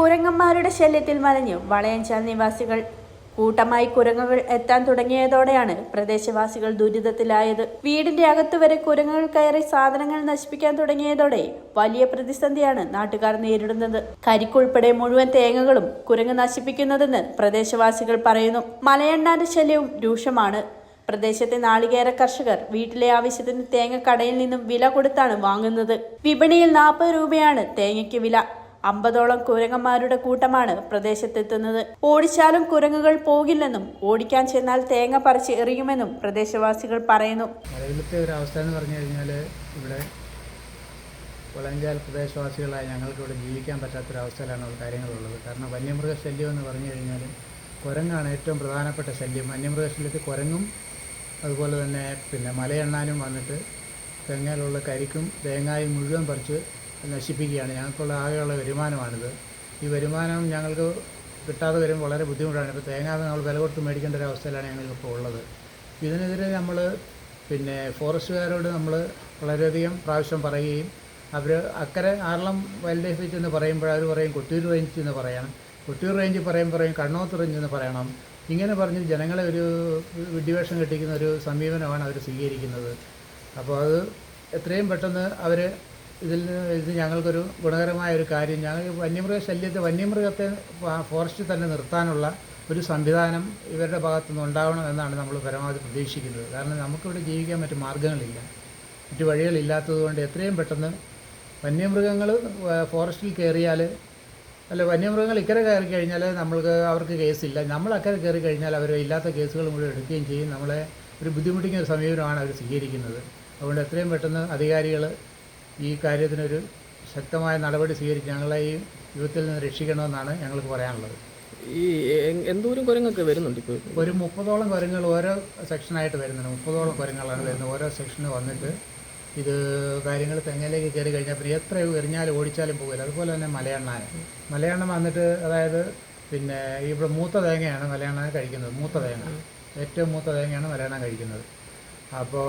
കുരങ്ങന്മാരുടെ ശല്യത്തിൽ മലഞ്ഞു വളയഞ്ചാൽ നിവാസികൾ. കൂട്ടമായി കുരങ്ങുകൾ എത്താൻ തുടങ്ങിയതോടെയാണ് പ്രദേശവാസികൾ ദുരിതത്തിലായത്. വീടിന്റെ അകത്ത് വരെ കുരങ്ങുകൾ കയറി സാധനങ്ങൾ നശിപ്പിക്കാൻ തുടങ്ങിയതോടെ വലിയ പ്രതിസന്ധിയാണ് നാട്ടുകാർ നേരിടുന്നത്. കരിക്കുൾപ്പെടെ മുഴുവൻ തേങ്ങകളും കുരങ്ങ് നശിപ്പിക്കുന്നതെന്ന് പ്രദേശവാസികൾ പറയുന്നു. മലയണ്ണാന്റെ ശല്യവും രൂക്ഷമാണ്. പ്രദേശത്തെ നാളികേര കർഷകർ വീട്ടിലെ ആവശ്യത്തിന് തേങ്ങ കടയിൽ നിന്നും വില കൊടുത്താണ് വാങ്ങുന്നത്. വിപണിയിൽ നാൽപ്പത് രൂപയാണ് തേങ്ങയ്ക്ക് വില. അമ്പതോളം കുരങ്ങന്മാരുടെ കൂട്ടമാണ് പ്രദേശത്തെത്തുന്നത്. ഓടിച്ചാലും കുരങ്ങുകൾ പോകില്ലെന്നും ഓടിക്കാൻ ചെന്നാൽ തേങ്ങ പറിച്ച് എറിയുമെന്നും പ്രദേശവാസികൾ പറയുന്നു. മലയിലത്തെ ഒരു അവസ്ഥ എന്ന് പറഞ്ഞു കഴിഞ്ഞാൽ ഇവിടെ വളഞ്ചാൽ പ്രദേശവാസികളായ ഞങ്ങൾക്ക് ഇവിടെ ജീവിക്കാൻ പറ്റാത്തൊരവസ്ഥയിലാണ് കാര്യങ്ങളുള്ളത്. കാരണം വന്യമൃഗ ശല്യം എന്ന് പറഞ്ഞു കഴിഞ്ഞാൽ കുരങ്ങാണ് ഏറ്റവും പ്രധാനപ്പെട്ട ശല്യം. വന്യമൃഗ ശല്യത്തിൽ കുരങ്ങും അതുപോലെ തന്നെ പിന്നെ മലയെണ്ണാനും വന്നിട്ട് തെങ്ങയിലുള്ള കരിക്കും തേങ്ങായും മുഴുവൻ പറിച്ച് നശിപ്പിക്കുകയാണ്. ഞങ്ങൾക്കുള്ള ആകെയുള്ള വരുമാനമാണിത്. ഈ വരുമാനം ഞങ്ങൾക്ക് കിട്ടാതെ വരുമ്പോൾ വളരെ ബുദ്ധിമുട്ടാണ്. ഇപ്പോൾ തേങ്ങ നമ്മൾ വില കൊടുത്ത് മേടിക്കേണ്ട ഒരു അവസ്ഥയിലാണ് ഞങ്ങൾക്കിപ്പോൾ ഉള്ളത്. ഇതിനെതിരെ നമ്മൾ പിന്നെ ഫോറസ്റ്റുകാരോട് നമ്മൾ വളരെയധികം പ്രാവശ്യം പറയുകയും അവർ അക്കരെ ആറളം വൈൽഡ് ലൈഫ് എന്ന് പറയുമ്പോൾ അവർ പറയും കൊട്ടൂർ റേഞ്ച് എന്ന് പറയണം. കൊട്ടൂർ റേഞ്ച് പറയും പറയും കണ്ണോത്ത് റേഞ്ച് എന്ന് പറയണം. ഇങ്ങനെ പറഞ്ഞ് ജനങ്ങളെ ഒരു വിഡിവേഷം കെട്ടിക്കുന്ന ഒരു സമീപനമാണ് അവർ സ്വീകരിക്കുന്നത്. അപ്പോൾ അത് എത്രയും പെട്ടെന്ന് അവർ ഇതിൽ നിന്ന് ഇത് ഞങ്ങൾക്കൊരു ഗുണകരമായ ഒരു കാര്യം. ഞങ്ങൾ വന്യമൃഗ ശല്യത്തെ വന്യമൃഗത്തെ ഫോറസ്റ്റിൽ തന്നെ നിർത്താനുള്ള ഒരു സംവിധാനം ഇവരുടെ ഭാഗത്തുനിന്ന് ഉണ്ടാവണം എന്നാണ് നമ്മൾ പരമാവധി പ്രതീക്ഷിക്കുന്നത്. കാരണം നമുക്കിവിടെ ജീവിക്കാൻ മറ്റു മാർഗങ്ങളില്ല. മറ്റു വഴികളില്ലാത്തതുകൊണ്ട് എത്രയും പെട്ടെന്ന് വന്യമൃഗങ്ങൾ ഫോറസ്റ്റിൽ കയറിയാൽ അല്ല വന്യമൃഗങ്ങൾ ഇക്കരെ കയറി കഴിഞ്ഞാൽ നമ്മൾക്ക് അവർക്ക് കേസില്ല നമ്മൾ അക്കരെ കയറി കഴിഞ്ഞാൽ അവർ ഇല്ലാത്ത കേസുകൾ മുഴുവൻ എടുക്കുകയും ചെയ്യും. നമ്മളെ ഒരു ബുദ്ധിമുട്ടിക്കുന്ന ഒരു സമീപനമാണ് അവർ സ്വീകരിക്കുന്നത്. അതുകൊണ്ട് എത്രയും പെട്ടെന്ന് അധികാരികൾ ഈ കാര്യത്തിനൊരു ശക്തമായ നടപടി സ്വീകരിച്ച് ഞങ്ങളെ ഈ യുവത്തിൽ നിന്ന് രക്ഷിക്കണമെന്നാണ് ഞങ്ങൾക്ക് പറയാനുള്ളത്. ഈ എന്തോരം കുരങ്ങൊക്കെ വരുന്നുണ്ട് ഇപ്പോൾ ഒരു മുപ്പതോളം കുരങ്ങൾ ഓരോ സെക്ഷനായിട്ട് വരുന്നുണ്ട്. മുപ്പതോളം കുരങ്ങളാണ് വരുന്നത്. ഓരോ സെക്ഷന് വന്നിട്ട് ഇത് കാര്യങ്ങൾ തെങ്ങയിലേക്ക് കയറി കഴിഞ്ഞാൽ പിന്നെ എത്ര എറിഞ്ഞാലും ഓടിച്ചാലും പോകില്ല. അതുപോലെ തന്നെ മലയണ്ണാൻ. മലയാണ്ണ വന്നിട്ട് അതായത് പിന്നെ ഇവിടെ മൂത്ത തേങ്ങയാണ് മലയണ്ണ കഴിക്കുന്നത്. മൂത്ത തേങ്ങ. ഏറ്റവും മൂത്ത തേങ്ങയാണ് മലയണ്ണ കഴിക്കുന്നത്. അപ്പോൾ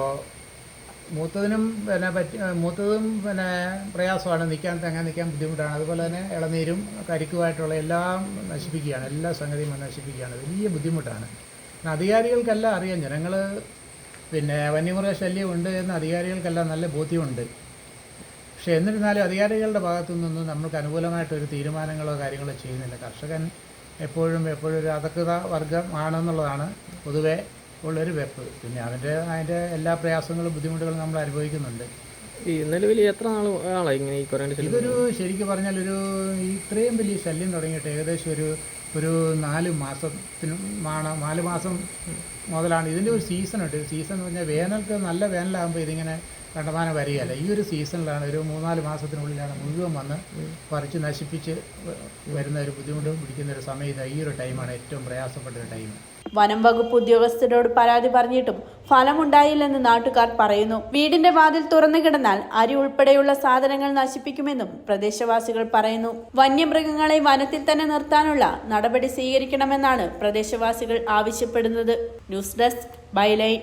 മൂത്തതിനും പിന്നെ പറ്റി മൂത്തതും പിന്നെ പ്രയാസമാണ്. നിൽക്കാൻ തേങ്ങ നിൽക്കാൻ ബുദ്ധിമുട്ടാണ്. അതുപോലെ തന്നെ ഇളനീരും കരിക്കുമായിട്ടുള്ള എല്ലാം നശിപ്പിക്കുകയാണ്. എല്ലാ സംഗതിയും നശിപ്പിക്കുകയാണ്. വലിയ ബുദ്ധിമുട്ടാണ്. അധികാരികൾക്കെല്ലാം അറിയാം. ജനങ്ങൾ പിന്നെ വന്യമൃഗ ശല്യമുണ്ട് എന്ന് അധികാരികൾക്കെല്ലാം നല്ല ബോധ്യമുണ്ട്. പക്ഷേ എന്നിരുന്നാലും അധികാരികളുടെ ഭാഗത്തു നിന്നും നമുക്ക് അനുകൂലമായിട്ടൊരു തീരുമാനങ്ങളോ കാര്യങ്ങളോ ചെയ്യുന്നില്ല. കർഷകൻ എപ്പോഴും എപ്പോഴും ഒരു അധകൃത വർഗമാണെന്നുള്ളതാണ് പൊതുവേ ഉള്ളൊരു വെപ്പ്. പിന്നെ അതിന്റെ അതിന്റെ എല്ലാ പ്രയാസങ്ങളും ബുദ്ധിമുട്ടുകളും നമ്മൾ അനുഭവിക്കുന്നുണ്ട്. ഈ നിലവിൽ എത്ര നാൾ ഇങ്ങനെ ഈ ശല്യം ഇതൊരു ശരിക്കും പറഞ്ഞാൽ ഒരു ഇത്രയും വലിയ ശല്യം തുടങ്ങിയിട്ട് ഏകദേശം ഒരു ഒരു നാല് മാസത്തിനുമാണ് നാല് മാസം മുതലാണ്. ഇതിന്റെ ഒരു സീസൺ ഉണ്ട് സീസൺ എന്ന് പറഞ്ഞാൽ വേനൽക്ക് നല്ല വേനലാകുമ്പോൾ ഇതിങ്ങനെ കണ്ടമാനം വരികയല്ല. ഈ ഒരു സീസണിലാണ് ഒരു മൂന്നാൽ മാസത്തിനുള്ളിലാണ് മുഴുവൻ വന്ന് പറിച്ച് നശിപ്പിച്ച് വരുന്ന ഒരു ബുദ്ധിമുട്ടും പിടിക്കുന്ന ഒരു സമയം ഇതാ. ഈ ഒരു ടൈമാണ്. ഏറ്റവും പ്രയാസപ്പെട്ട ഒരു ടൈം. വനം വകുപ്പ് ഉദ്യോഗസ്ഥരോട് പരാതി പറഞ്ഞിട്ടും ഫലമുണ്ടായില്ലെന്ന് നാട്ടുകാർ പറയുന്നു. വീടിന്റെ വാതിൽ തുറന്നു കിടന്നാൽ അരി ഉൾപ്പെടെയുള്ള സാധനങ്ങൾ നശിപ്പിക്കുമെന്നും പ്രദേശവാസികൾ പറയുന്നു. വന്യമൃഗങ്ങളെ വനത്തിൽ തന്നെ നിർത്താനുള്ള നടപടി സ്വീകരിക്കണമെന്നാണ് പ്രദേശവാസികൾ ആവശ്യപ്പെടുന്നത്. News desk byline.